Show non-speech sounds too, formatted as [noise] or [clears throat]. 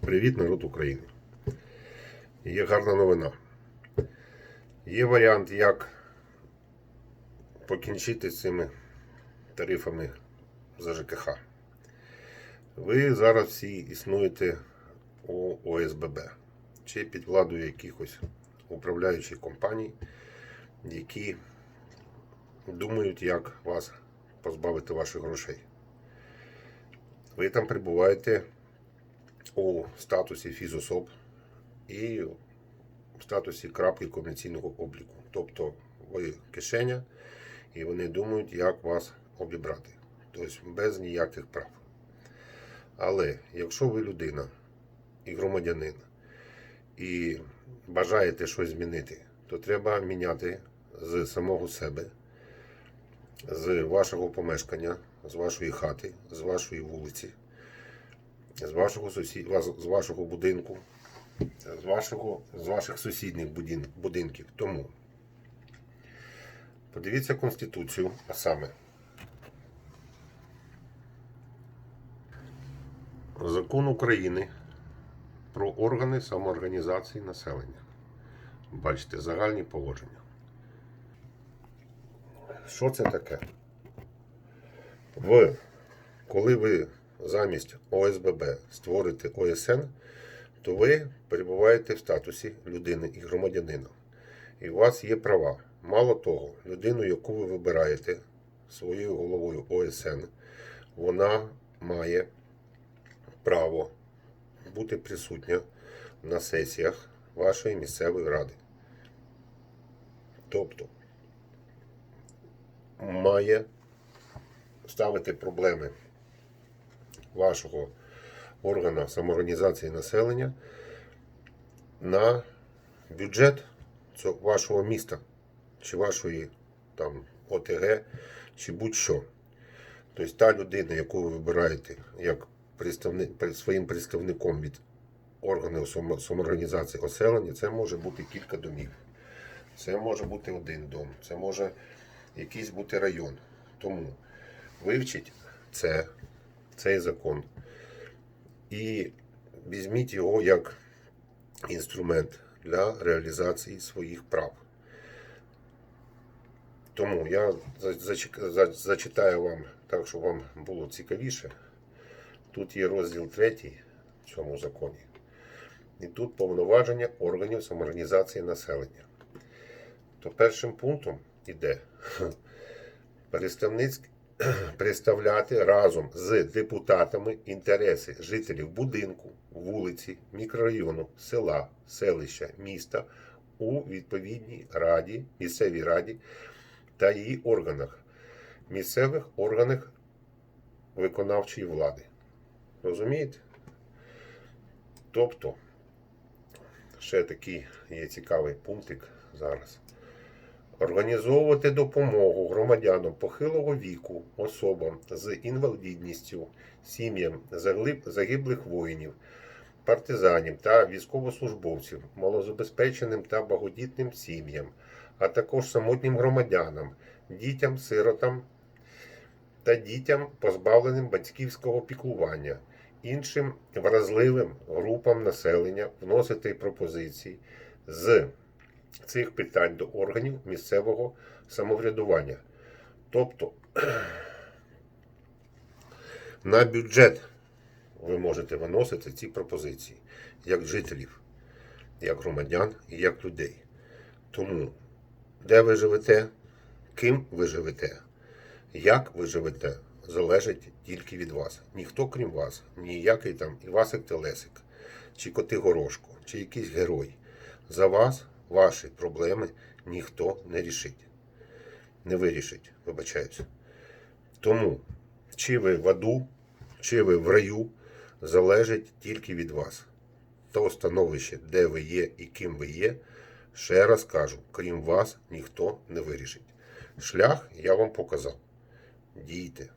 Привіт, народ України. Є гарна новина. Є варіант, як покінчити з цими тарифами за ЖКХ. Ви зараз всі існуєте у ОСББ чи під владою якихось управляючих компаній, які думають, як вас позбавити ваших грошей. Ви там перебуваєте у статусі фізособ і в статусі крапки комерційного обліку. Тобто ви кишеня, і вони думають, як вас обібрати. Тобто без ніяких прав. Але якщо ви людина і громадянин, і бажаєте щось змінити, то треба міняти з самого себе, з вашого помешкання, з вашої хати, з вашої вулиці, з вашого сусід... з вашого будинку, з, вашого... з ваших сусідніх будин... будинків. Тому подивіться Конституцію, а саме Закон України про органи самоорганізації населення. Бачите, загальні положення. Що це таке? В, коли ви замість ОСББ створите ОСН, то ви перебуваєте в статусі людини і громадянина. І у вас є права. Мало того, людину, яку ви вибираєте своєю головою ОСН, вона має право бути присутня на сесіях вашої місцевої ради. Тобто має ставити проблеми вашого органу самоорганізації населення на бюджет вашого міста чи вашої там ОТГ, чи будь-що. Тобто та людина, яку ви вибираєте як представник, своїм представником від органів самоорганізації оселення, це може бути кілька домів. Це може бути один дом, це може якийсь бути район. Тому вивчіть це, цей закон і візьміть його як інструмент для реалізації своїх прав. Тому я зачитаю вам так, щоб вам було цікавіше. Тут є розділ третій в цьому законі. І тут повноваження органів самоорганізації населення. То першим пунктом іде [laughs] представницьк- [clears throat] представляти разом з депутатами інтереси жителів будинку, вулиці, мікрорайону, села, селища, міста у відповідній раді, місцевій раді та її органах, місцевих органах виконавчої влади. Розумієте? Тобто, ще такий є цікавий пунктик зараз. Організовувати допомогу громадянам похилого віку, особам з інвалідністю, сім'ям загиблих воїнів, партизанів та військовослужбовців, малозабезпеченим та багатодітним сім'ям, а також самотнім громадянам, дітям, сиротам та дітям, позбавленим батьківського піклування, іншим вразливим групам населення вносити пропозиції з цих питань до органів місцевого самоврядування. Тобто [clears throat] на бюджет ви можете виносити ці пропозиції як жителів, як громадян і як людей. Тому, де ви живете, ким ви живете, як ви живете, залежить тільки від вас. Ніхто, крім вас, ніякий там Івасик Телесик, чи Коти Горошко, чи якийсь герой. За вас ваші проблеми ніхто не рішить. Не вирішить, вибачаюся. Тому, чи ви в аду, чи ви в раю, залежить тільки від вас. То становище, де ви є і ким ви є, ще раз кажу, крім вас, ніхто не вирішить. Шлях я вам показав. Дійте.